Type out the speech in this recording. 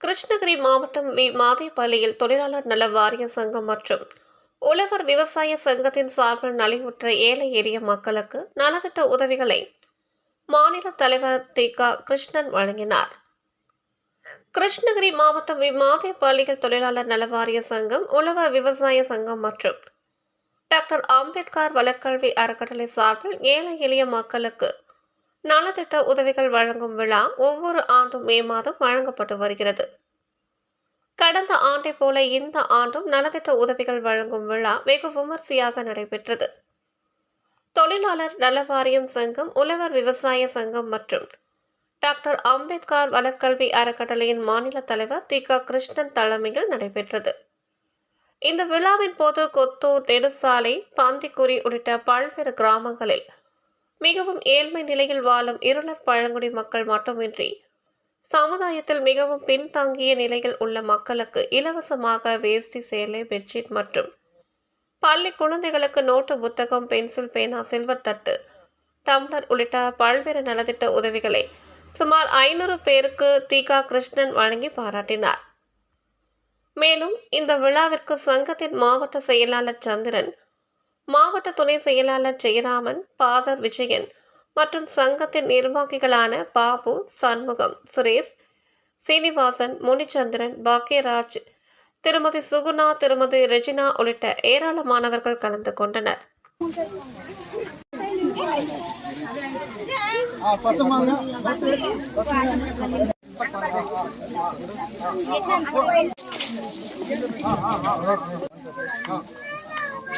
கிருஷ்ணகிரி மாவட்டம் வி மாதேப்பள்ளியில் தொழிலாளர் நல வாரிய சங்கம் மற்றும் உழவர் விவசாய சங்கத்தின் சார்பில் நலிவுற்ற ஏழை எளிய மக்களுக்கு நலத்திட்ட உதவிகளை மாநில தலைவர் தி. க. கிருஷ்ணன் வழங்கினார். கிருஷ்ணகிரி மாவட்டம் வி மாதேப்பள்ளியில் தொழிலாளர் நல வாரிய சங்கம் உழவர் விவசாய சங்கம் மற்றும் டாக்டர் அம்பேத்கர் வளர்கல்வி அறக்கட்டளை சார்பில் ஏழை எளிய மக்களுக்கு நலத்திட்ட உதவிகள் வழங்கும் விழா ஒவ்வொரு ஆண்டும் மே மாதம் வழங்கப்பட்டு வருகிறது. கடந்த ஆண்டை போல இந்த ஆண்டும் நலத்திட்ட உதவிகள் வழங்கும் விழா வெகு விமர்சையாக நடைபெற்றது. தொழிலாளர் நல வாரியம் சங்கம் உழவர் விவசாய சங்கம் மற்றும் டாக்டர் அம்பேத்கர் வளர்கல்வி அறக்கட்டளையின் மாநில தலைவர் தி. க. கிருஷ்ணன் தலைமையில் நடைபெற்றது. இந்த விழாவின் போது கொத்தூர் நெடுசாலை பாந்திக்குறி உள்ளிட்ட பல்வேறு கிராமங்களில் மிகவும் ஏழ்மை நிலையில் வாழும் இருளர் பழங்குடி மக்கள் மட்டுமின்றி சமுதாயத்தில் மிகவும் பின்தங்கிய நிலையில் உள்ள மக்களுக்கு இலவசமாக வேஷ்டி சேலை பெட்ஷீட் மற்றும் பள்ளி குழந்தைகளுக்கு நோட்டு புத்தகம் பென்சில் பேனா சில்வர் தட்டு டம்ளர் உள்ளிட்ட பல்வேறு நலத்திட்ட உதவிகளை சுமார் ஐநூறு பேருக்கு தீகா கிருஷ்ணன் வழங்கி பாராட்டினார். மேலும் இந்த விழாவிற்கு சங்கத்தின் மாவட்ட செயலாளர் சந்திரன் மாவட்ட துணை செயலாளர் ஜெயராமன் பாதர் விஜயன் மற்றும் சங்கத்தின் நிர்வாகிகளான பாபு சண்முகம் சுரேஷ் சீனிவாசன் முனிச்சந்திரன் பாக்யராஜ் திருமதி சுகுணா திருமதி ரெஜினா உள்ளிட்ட ஏராளமானவர்கள் கலந்து கொண்டனர். ஆ